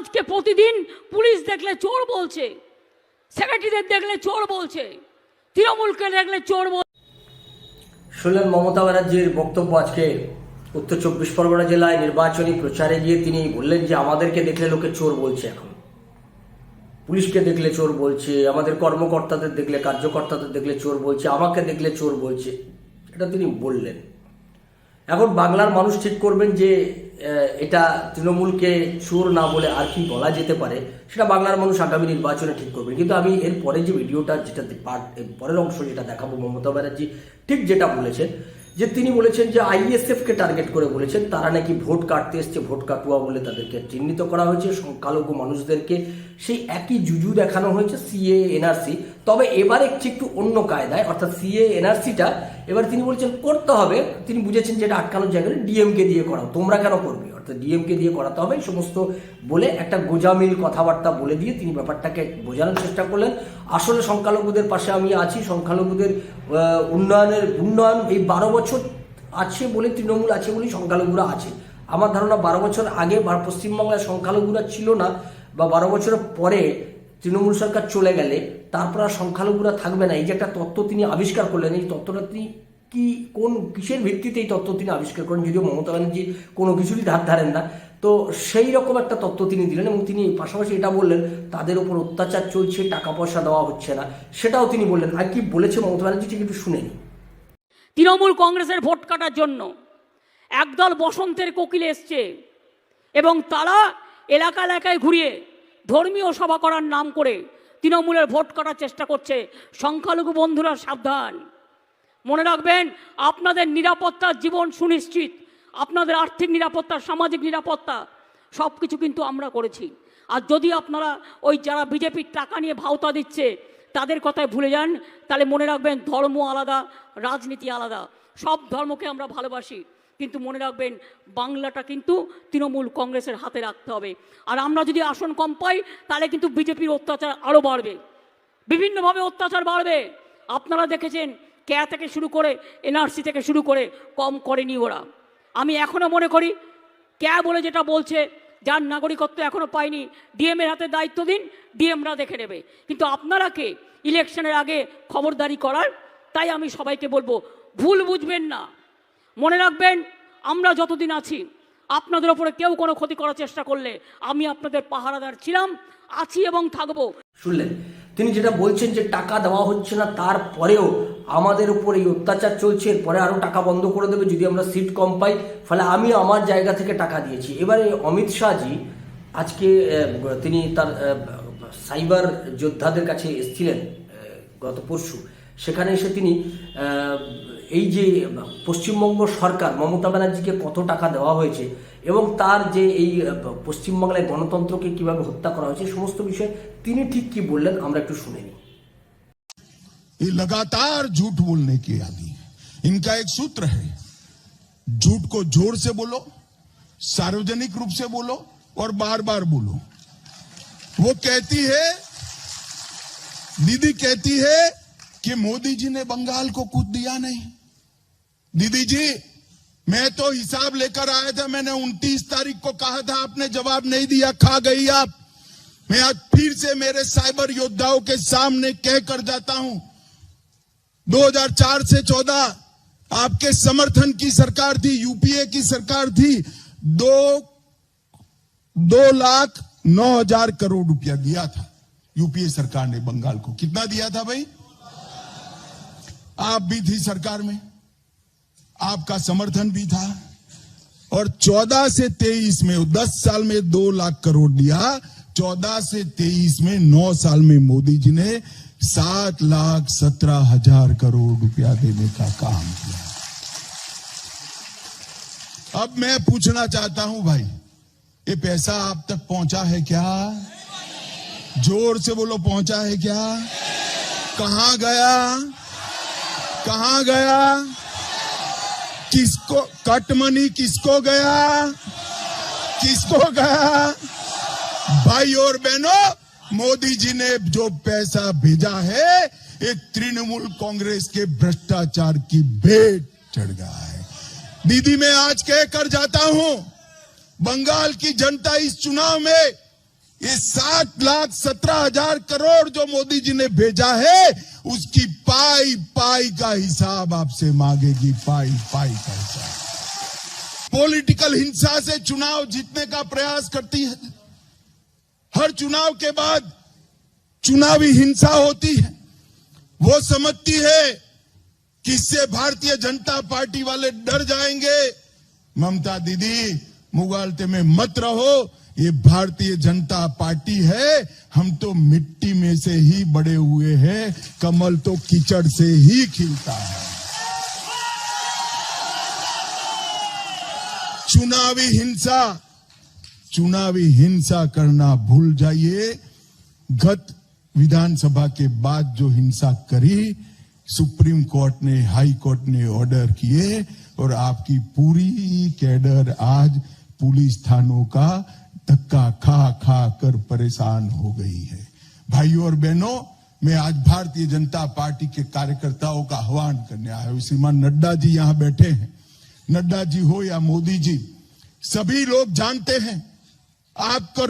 আজকে প্রতিদিন পুলিশ দেখলে চোর বলছে সেক্রেটারিদের দেখলে চোর বলছে, তৃণমূলকে দেখলে চোর বল শুনলেন মমতা ব্যানার্জির বক্তব্য আজকে উত্তর চব্বিশ পরগনা জেলায় নির্বাচনী প্রচারে গিয়ে তিনি বললেন যে, আমাদেরকে দেখলে লোকে চোর বলছে এখন। পুলিশকে দেখলে চোর বলছে, আমাদের কর্মকর্তাদের দেখলে, কার্যকর্তাদের দেখলে চোর বলছে, আমাকে দেখলে চোর বলছে। এটা তিনি বললেন। এখন বাংলার মানুষ ঠিক করবেন যে এটা তৃণমূলকে চোর না বলে আর কি বলা যেতে পারে, সেটা বাংলার মানুষ আগামী নির্বাচনে ঠিক করবে। কিন্তু আমি এর পরে যে ভিডিওটা যেটা পার্ট পরের অংশ যেটা দেখাবো মমতা ব্যানার্জি, ঠিক যেটা বলেছেন যে তিনি বলেছেন যে আইএসএফকে টার্গেট করে বলেছেন, তারা নাকি ভোট কাটতে এসছে, ভোট কাটুয়া বলে তাদেরকে চিহ্নিত করা হয়েছে, সংখ্যালঘু মানুষদেরকে সেই একই জুজু দেখানো হয়েছে সিএ এনআরসি তবে এবার একটু একটু অন্য কায়দায়, অর্থাৎ সিএ এনআরসিটা এবার তিনি বলছেন করতে হবে। তিনি বুঝেছেন যে এটা আটকানোর জায়গায় ডিএমকে দিয়ে করাও। তোমরা কেন করবে? ডিএমকে দিয়ে করাতে হবে সমস্ত বলে একটা গোজামিল কথাবার্তা বলে দিয়ে তিনি ব্যাপারটাকে বোঝানোর চেষ্টা করলেন। আসলে সংখ্যালঘুদের পাশে আমি আছি, সংখ্যালঘুদের উন্নয়নের, উন্নয়ন এই বারো বছর আছে বলে তৃণমূল আছে বলেই সংখ্যালঘুরা আছে। আমার ধারণা বারো বছর আগে পশ্চিমবাংলায় সংখ্যালঘুরা ছিল না, বা বারো বছরের পরে তৃণমূল সরকার চলে গেলে তারপর আর সংখ্যালঘুরা থাকবে না। এই যে একটা তত্ত্ব তিনি আবিষ্কার করলেন, এই তত্ত্বটা তিনি কি, কোন কিসের ভিত্তিতে এই তত্ত্ব তিনি আবিষ্কার করেন? যদিও মমতা ব্যানার্জি কোনো কিছুরই ধার ধারেন না। তো সেই রকম একটা তত্ত্ব তিনি দিলেন এবং তিনি পাশাপাশি এটা বললেন, তাদের উপর অত্যাচার চলছে টাকা পয়সা দেওয়া হচ্ছে না। সেটাও তিনি বললেন। আর কি বলেছে মমতা ব্যানার্জি ঠিক একটু শুনে নিই। তৃণমূল কংগ্রেসের ভোট কাটার জন্য একদল বসন্তের কোকিল এসছে এবং তারা এলাকা এলাকায় ঘুরিয়ে ধর্মীয় সভা করার নাম করে তৃণমূলের ভোট কাটার চেষ্টা করছে। সংখ্যালঘু বন্ধুরা সাবধান। মনে রাখবেন, আপনাদের নিরাপত্তার জীবন সুনিশ্চিত। আপনাদের আর্থিক নিরাপত্তা, সামাজিক নিরাপত্তা সব কিছু কিন্তু আমরা করেছি। আর যদি আপনারা ওই যারা বিজেপির টাকা নিয়ে ভাওতা দিচ্ছে, তাদের কথায় ভুলে যান, তাহলে মনে রাখবেন ধর্ম আলাদা, রাজনীতি আলাদা, সব ধর্মকে আমরা ভালোবাসি। কিন্তু মনে রাখবেন, বাংলাটা কিন্তু তৃণমূল কংগ্রেসের হাতে রাখতে হবে। আর আমরা যদি আসন কম পাই, তাহলে কিন্তু বিজেপির অত্যাচার আরও বাড়বে। বিভিন্নভাবে অত্যাচার বাড়বে। আপনারা দেখেছেন ক্যা থেকে শুরু করে এনআরসি থেকে শুরু করে কম করেনি ওরা। আমি এখনও মনে করি ক্যা বলে যেটা বলছে, যার নাগরিকত্ব এখনও পায়নি ডিএমের হাতে দায়িত্ব দিন, ডিএমরা দেখে নেবে। কিন্তু আপনারা কে ইলেকশনের আগে খবরদারি করার? তাই আমি সবাইকে বলব, ভুল বুঝবেন না। মনে রাখবেন, আমরা যতদিন আছি, আপনাদের ওপরে কেউ কোনো ক্ষতি করার চেষ্টা করলে আমি আপনাদের পাহারাদার ছিলাম, আছি এবং থাকব। শুনলেন, তিনি যেটা বলছেন যে টাকা দেওয়া হচ্ছে না, তারপরেও আমাদের উপর এই অত্যাচার চলছে, এরপরে আরও টাকা বন্ধ করে দেবে, যদি আমরা সিট কম পাই, ফলে আমি আমার জায়গা থেকে টাকা দিয়েছি। এবারে অমিত শাহজি আজকে তিনি তার সাইবার যোদ্ধাদের কাছে এসেছিলেন গত পরশু। সেখানে এসে তিনি এই যে পশ্চিমবঙ্গ সরকার, মমতা ব্যানার্জিকে কত টাকা দেওয়া হয়েছে এবং তার যে এই পশ্চিমবাংলায় গণতন্ত্রকে কীভাবে হত্যা করা হয়েছে, সমস্ত বিষয়ে তিনি ঠিক কি বললেন, আমরা একটু শুনে নিই। ये लगातार झूठ बोलने की आदि है। इनका एक सूत्र है, झूठ को ज़ोर से बोलो, सार्वजनिक रूप से बोलो और बार बार बोलो। वो कहती है, दीदी कहती है कि मोदी जी ने बंगाल को कुछ दिया नहीं। दीदी जी, मैं तो हिसाब लेकर आया था, मैंने 29 तारीख को कहा था, आपने जवाब नहीं दिया, खा गई आप। मैं आज फिर से मेरे साइबर योद्धाओं के सामने कह कर जाता हूँ 2004 से 14 आपके समर्थन की सरकार थी, यूपीए की सरकार थी, दो दो लाख नौ हज़ार करोड़ रुपया दिया था यूपीए सरकार ने बंगाल को। कितना दिया था भाई? आप भी थी सरकार में, आपका समर्थन भी था और 14 से 23 में 10 साल में दो लाख करोड़ दिया 14 से 23 में 9 साल में मोदी जी ने सात लाख सत्रह हज़ार करोड़ रुपया देने का काम किया। अब मैं पूछना चाहता हूँ भाई, ये पैसा आप तक पहुँचा है क्या? ज़ोर से बोलो, पहुँचा है क्या? कहाँ गया? कहाँ गया? किसको, कट मनी किसको गया? किसको गया? भाई और बहनों मोदी जी ने जो पैसा भेजा है ये तृणमूल कांग्रेस के भ्रष्टाचार की भेंट चढ़ गया है। दीदी, मैं आज कह कर जाता हूँ, बंगाल की जनता इस चुनाव में ये सात लाख सत्रह हज़ार करोड़ जो मोदी जी ने भेजा है, उसकी पाई पाई का हिसाब आपसे मांगेगी, पाई पाई का हिसाब। पॉलिटिकल हिंसा से चुनाव जीतने का प्रयास करती है। हर चुनाव के बाद चुनावी हिंसा होती है। वो समझती है कि इससे भारतीय जनता पार्टी वाले डर जाएँगे। ममता दीदी, मुगालते में मत रहो। ये भारतीय जनता पार्टी है। हम तो मिट्टी में से ही बड़े हुए हैं। कमल तो कीचड़ से ही खिलता है। चुनावी हिंसा चुनावी हिंसा करना भूल जाइए। गत विधानसभा के बाद जो हिंसा करी, सुप्रीम कोर्ट ने, हाई कोर्ट ने ऑर्डर किए और आपकी पूरी कैडर आज पुलिस थानों का धक्का खा खा कर परेशान हो गई है। भाइयों और बहनों, मैं आज भारतीय जनता पार्टी के कार्यकर्ताओं का आह्वान करने आया हूँ। श्रीमान नड्डा जी यहाँ बैठे हैं। नड्डा जी हो या मोदी जी, सभी लोग जानते हैं आपको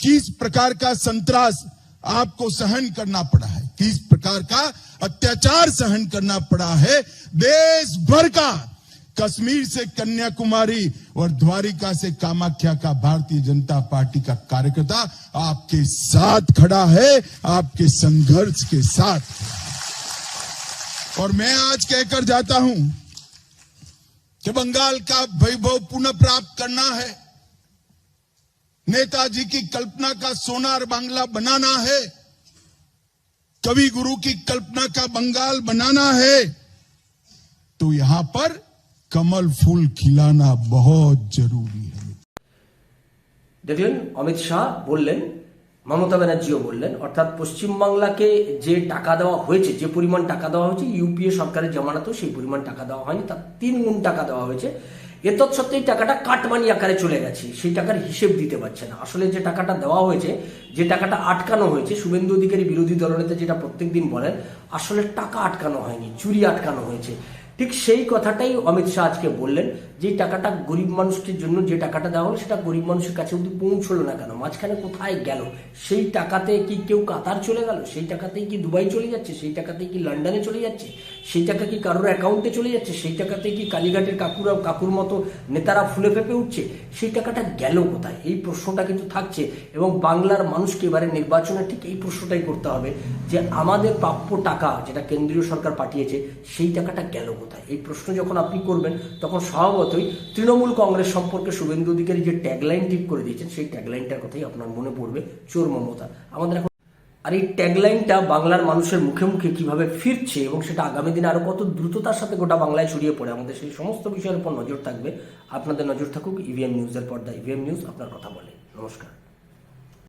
किस प्रकार का संतरास आपको सहन करना पड़ा है? किस प्रकार का अत्याचार सहन करना पड़ा है? देश भर का, कश्मीर से कन्याकुमारी और द्वारिका से कामाख्या का भारतीय जनता पार्टी का कार्यकर्ता आपके साथ खड़ा है, आपके संघर्ष के साथ। और मैं आज कहकर जाता हूँ कि बंगाल का वैभव पुनः प्राप्त करना है। नेताजी की कल्पना का सोनार बांग्ला बनाना है कवि गुरु की कल्पना का बंगाल बनाना है तो यहां पर कमल फूल खिलाना बहुत जरूरी है দেখলেন অমিত শাহ বললেন মমতা ব্যানার্জিও বললেন অর্থাৎ পশ্চিমবাংলাকে যে টাকা দেওয়া হয়েছে যে পরিমাণ টাকা দেওয়া হয়েছে ইউপিএ সরকারের জমানাতেও সেই পরিমাণ টাকা দেওয়া হয়নি তার তিন গুণ টাকা দেওয়া হয়েছে এ তৎসত্ত্বেও এই টাকাটা কাটমানি আকারে চলে গেছে। সেই টাকার হিসেব দিতে পারছে না। আসলে যে টাকাটা দেওয়া হয়েছে, যে টাকাটা আটকানো হয়েছে, শুভেন্দু অধিকারী বিরোধী দলনেতা যেটা প্রত্যেক দিন বলেন, আসলে টাকা আটকানো হয়নি, চুরি আটকানো হয়েছে। ঠিক সেই কথাটাই অমিত শাহ আজকে বললেন। যে টাকাটা গরিব মানুষের জন্য যে টাকাটা দেওয়া হলো, সেটা গরিব মানুষের কাছে অব্দি পৌঁছলো না কেন? মাঝখানে কোথায় গেল? সেই টাকাতে কি কেউ কাতার চলে গেল? সেই টাকাতেই কি দুবাই চলে যাচ্ছে? সেই টাকাতেই কি লন্ডনে চলে যাচ্ছে? সেই টাকা কি কারোর অ্যাকাউন্টে চলে যাচ্ছে? সেই টাকাতে কি কালীঘাটের কাকুরা, কাকুর মতো নেতারা ফুলে ফেপে উঠছে? সেই টাকাটা গেল কোথায়? এই প্রশ্নটা কিন্তু থাকছে এবং বাংলার মানুষকে এবারে নির্বাচনে ঠিক এই প্রশ্নটাই করতে হবে যে আমাদের প্রাপ্য টাকা যেটা কেন্দ্রীয় সরকার পাঠিয়েছে, সেই টাকাটা গেল কোথায়? এই প্রশ্ন যখন আপনি করবেন, তখন স্বভাবতই তৃণমূল কংগ্রেস সম্পর্কে শুভেন্দু অধিকারী যে ট্যাগলাইন ঠিক করে দিয়েছেন, সেই ট্যাগলাইনটার কথাই আপনার মনে পড়বে, চোর মমতা। আমাদের এখন আর এই ট্যাগলাইনটা বাংলার মানুষের মুখে মুখে কীভাবে ফিরছে এবং সেটা আগামী দিনে আরও কত দ্রুততার সাথে গোটা বাংলায় ছড়িয়ে পড়ে, আমাদের সেই সমস্ত বিষয়ের উপর নজর থাকবে। আপনাদের নজর থাকুক ইভিএম নিউজের পর্দা ইভিএম নিউজ আপনার কথা বলে। নমস্কার।